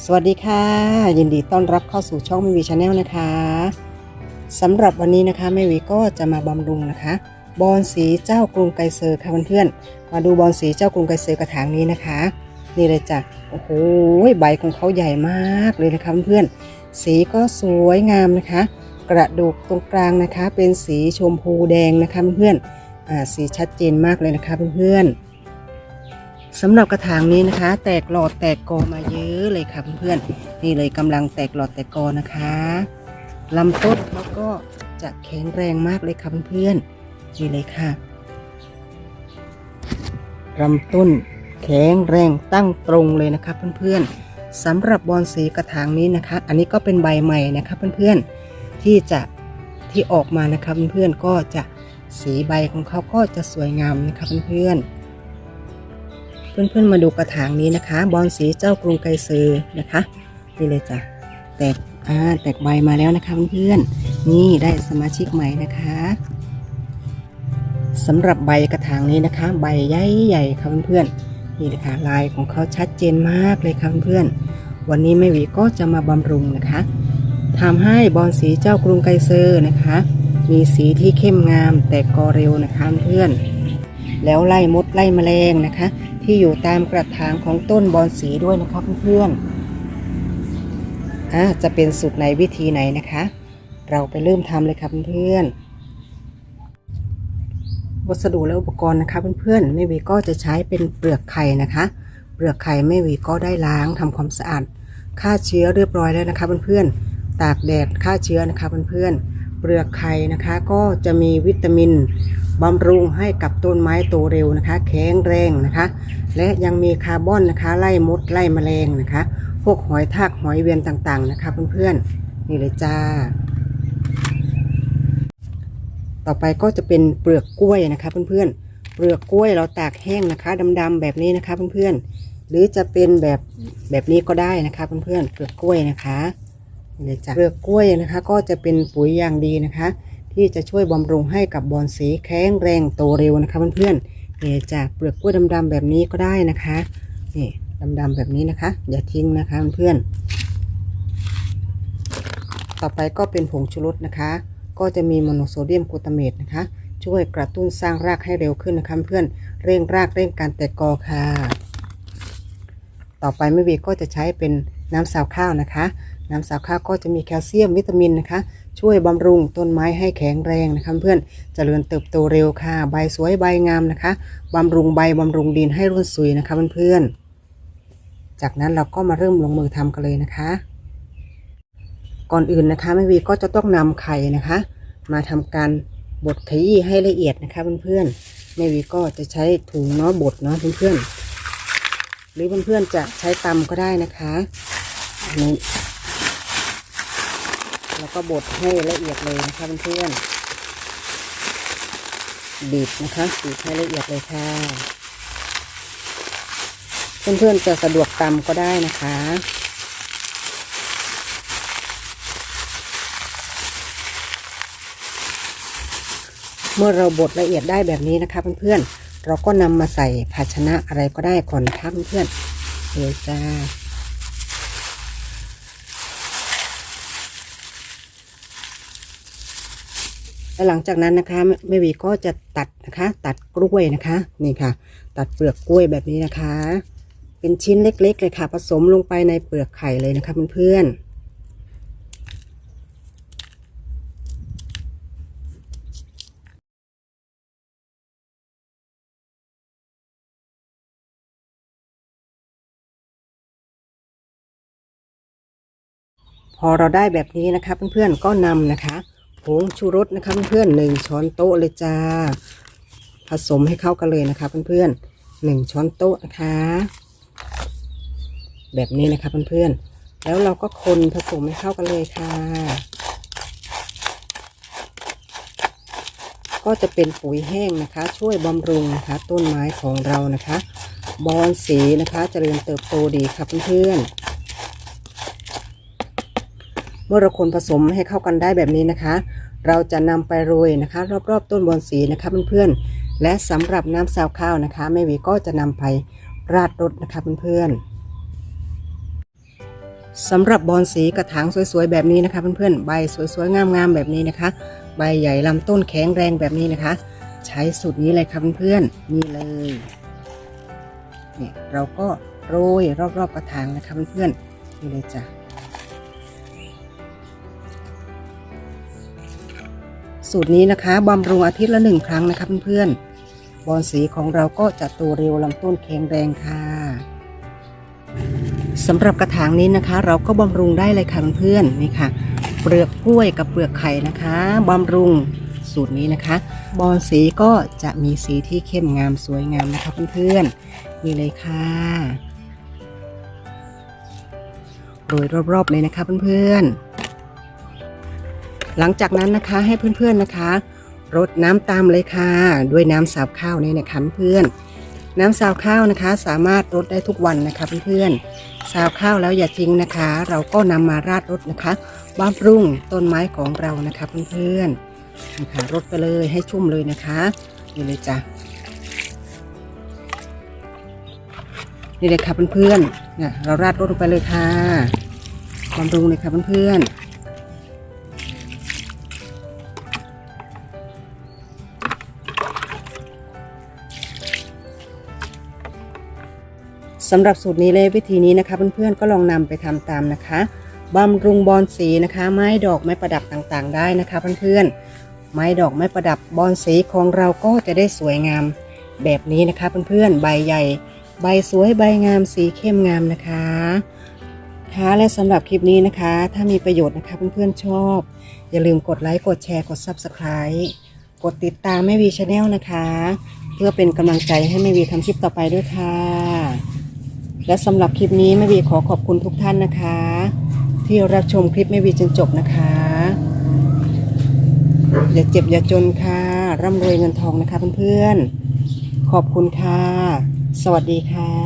สวัสดีค่ะ ยินดีต้อนรับเข้าสู่ช่องแม่วีชาแนลนะคะสำหรับวันนี้นะคะแม่วีก็จะมาบำรุงนะคะ บอนสีเจ้ากรุงไกรเซอร์ค่ะเพื่อนๆมาดูบอนสีเจ้ากรุงไกรเซอร์กระถางนี้นะคะ นี่เลยจ้ะโอ้โหใบของเขาใหญ่มากเลยนะคะเพื่อนๆสีก็สวยงามนะคะ กระดูกตรงกลางนะคะ เป็นสีชมพูแดงนะคะเพื่อนๆสีชัดเจนมากเลยนะคะเพื่อนๆ สำหรับกระถางนี้นะคะ แตกหลอดแตกกอมาเยอะเลยค่ะเพื่อนๆนี่เลยกำลังแตกหลอดแตกกอนะคะลำต้นเขาก็จะแข็งแรงมากเลยค่ะเพื่อนๆนี่เลยค่ะลำต้นแข็งแรงตั้งตรงเลยนะคะเพื่อนๆสำหรับบอนสีกระถางนี้นะคะ อันนี้ก็เป็นใบใหม่นะคะเพื่อนๆที่จะที่ออกมานะคะเพื่อนๆก็จะสีใบของเขาก็จะสวยงามนะคะเพื่อนๆ เพื่อนๆมาดูกระถางนี้นะคะ บอนสีเจ้ากรุงไกรซือนะคะนี่เลยจ้ะแตกอ่าแตกใบมาแล้วนะคะเพื่อนๆนี่ได้สมาชิกใหม่นะคะสำหรับใบกระถางนี้นะคะ ใบใหญ่ใหญ่ๆค่ะเพื่อนๆนี่นะคะลายของเขาชัดเจนมากเลยค่ะเพื่อนๆวันนี้แม่หวีก็จะมาบำรุงนะคะทำให้บอนสีเจ้ากรุงไกรซือนะคะ มีสีที่เข้มงามแตกกอเร็วนะคะเพื่อนๆ แล้วไล่มดไล่แมลงนะคะ ที่อยู่ตามกระถางของต้นบอนสีด้วยนะครับเพื่อนๆอะจะเป็นสูตรไหนวิธีไหนนะคะ เราไปเริ่มทำเลยครับเพื่อนๆวัสดุและอุปกรณ์นะคะเพื่อนๆแม่วีก็จะใช้เป็นเปลือกไข่นะคะ เปลือกไข่แม่วีก็ได้ล้างทำความสะอาดฆ่าเชื้อเรียบร้อยแล้วนะคะเพื่อนๆตากแดดฆ่าเชื้อนะคะเพื่อนๆ เปลือกไข่นะคะ ก็จะมีวิตามินบำรุงให้กับต้นไม้โตเร็วนะคะ แข็งแรงนะคะ และยังมีคาร์บอนนะคะ ไล่มดไล่แมลงนะคะ พวกหอยทากหอยเวียนต่างๆนะคะเพื่อนๆนี่เลยจ้า ต่อไปก็จะเป็นเปลือกกล้วยนะคะเพื่อนๆเปลือกกล้วยเราตากแห้งนะคะดำๆแบบนี้นะคะเพื่อนๆหรือจะเป็นแบบแบบนี้ก็ได้นะคะเพื่อนๆเปลือกกล้วยนะคะ นี่เลยจ้ะเปลือกกล้วยนะคะ ก็จะเป็นปุ๋ยอย่างดีนะคะ ที่จะช่วยบำรุงให้กับบอนสีแข็งแรงโตเร็วนะคะเพื่อนๆนี่จากเปลือกกล้วยดำๆแบบนี้ก็ได้นะคะนี่ดำๆแบบนี้นะคะ อย่าทิ้งนะคะเพื่อนๆต่อไปก็เป็นผงชูรสนะคะ ก็จะมีโมโนโซเดียมกลูตาเมตนะคะ ช่วยกระตุ้นสร้างรากให้เร็วขึ้นนะคะเพื่อนเร่งรากเร่งการแตกกอค่ะ ต่อไปแม่วีก็จะใช้เป็นน้ำสาวข้าวนะคะ น้ำสาขาก็จะมีแคลเซียมวิตามินนะคะ ช่วยบำรุงต้นไม้ให้แข็งแรงนะคะเพื่อนเจริญเติบโตเร็วค่ะ ใบสวยใบงามนะคะบำรุงใบบำรุงดินให้ร่วนสุยนะคะเพื่อนๆ จากนั้นเราก็มาเริ่มลงมือทำกันเลยนะคะ ก่อนอื่นนะคะแม่วีก็จะต้องนำไข่นะคะ มาทำการบดขยี้ให้ละเอียดนะคะเพื่อนๆแม่วีก็จะใช้ถุงเนาะบดเนาะเพื่อนๆหรือเพื่อนๆจะใช้ตำก็ได้นะคะอันนี้ แล้วก็บดให้ละเอียดเลยนะคะเพื่อนๆบีบนะคะบีบให้ละเอียดเลยค่ะ เพื่อนๆจะสะดวกตำก็ได้นะคะเมื่อเราบดละเอียดได้แบบนี้นะคะเพื่อนๆ เราก็นำมาใส่ภาชนะอะไรก็ได้ก่อนนะคะเพื่อนๆเลยจ้า และหลังจากนั้นนะคะแม่วีก็จะตัดนะคะ ตัดกล้วยนะคะ นี่ค่ะ ตัดเปลือกกล้วยแบบนี้นะคะ เป็นชิ้นเล็ก ๆ เลยค่ะ ผสมลงไปในเปลือกไข่เลยนะคะเพื่อนๆพอเราได้แบบนี้นะคะเพื่อนๆก็นำนะคะ ผงชูรสนะคะเพื่อนๆหนึ่งช้อนโต๊ะเลยจ้า ผสมให้เข้ากันเลยนะคะเพื่อนๆหนึ่งช้อนโต๊ะนะคะ แบบนี้นะคะเพื่อนๆแล้วเราก็คนผสมให้เข้ากันเลยค่ะ ก็จะเป็นปุ๋ยแห้งนะคะ ช่วยบำรุงนะคะ ต้นไม้ของเรานะคะ บอนสีนะคะเจริญเติบโตดีค่ะเพื่อนๆ มื่อเราคนผสมให้เข้ากันได้แบบนี้นะคะ เราจะนำไปโรยนะคะ รอบๆต้นบอนสีนะคะเพื่อนๆและสำหรับน้ำซาวข้าวนะคะแม่วีก็จะนำไปราดรถนะคะเพื่อนๆสำหรับบอนสีกระถางสวยๆแบบนี้นะคะเพื่อนๆใบสวยๆงามๆแบบนี้นะคะ ใบใหญ่ลำต้นแข็งแรงแบบนี้นะคะ ใช้สูตรนี้เลยค่ะเพื่อนๆนี่เลยเนี่ยเราก็โรยรอบๆกระถางนะคะเพื่อนๆนี่เลยจ้ะ สูตรนี้นะคะบำรุงอาทิตย์ละหนึ่งครั้งนะคะเพื่อนๆบอนสีของเราก็จะโตเร็วลำต้นแข็งแรงค่ะสำหรับกระถางนี้นะคะ เราก็บำรุงได้เลยค่ะเพื่อนๆนี่ค่ะ เปลือกกล้วยกับเปลือกไข่นะคะบำรุงสูตรนี้นะคะ บอนสีก็จะมีสีที่เข้มงามสวยงามนะคะเพื่อนๆนี่เลยค่ะโรยรอบๆเลยนะคะเพื่อนๆ หลังจากนั้นนะคะให้เพื่อนๆนะคะรดน้ำตามเลยค่ะ ด้วยน้ำสาบข้าวนี่นะคะเพื่อนน้ำสาวข้าวนะคะ สามารถรดได้ทุกวันนะคะเพื่อนๆสาวข้าวแล้วอย่าทิ้งนะคะ เราก็นำมาราดรดนะคะบำรุงต้นไม้ของเรานะคะเพื่อนๆนะคะรดไปเลยให้ชุ่มเลยนะคะนี่เลยจ้ะนี่เลยค่ะเพื่อนๆเนี่ยเราราดรดลงไปเลยค่ะบำรุงเลยค่ะเพื่อนๆ สำหรับสูตรนี้เลยวิธีนี้นะคะ เพื่อนๆก็ลองนำไปทำตามนะคะบำรุงบอนสีนะคะ ไม้ดอกไม้ประดับต่างๆ ได้นะคะเพื่อนๆไม้ดอกไม้ประดับบอนสีของเราก็จะได้สวยงามแบบนี้นะคะเพื่อนๆใบใหญ่ ใบสวยใบงามสีเข้มงามนะคะค่ะและสำหรับคลิปนี้นะคะ ถ้ามีประโยชน์นะคะเพื่อนๆชอบ อย่าลืมกดไลค์กดแชร์กด Subscribe กดติดตามแม่วีชาแนลนะคะ เพื่อเป็นกำลังใจให้แม่วีทำคลิปต่อไปด้วยค่ะ และสำหรับคลิปนี้แม่วีขอขอบคุณทุกท่านนะคะ ที่รับชมคลิปแม่วีจนจบนะคะ อย่าเจ็บอย่าจนค่ะ ร่ำรวยเงินทองนะคะเพื่อนๆ ขอบคุณค่ะ สวัสดีค่ะ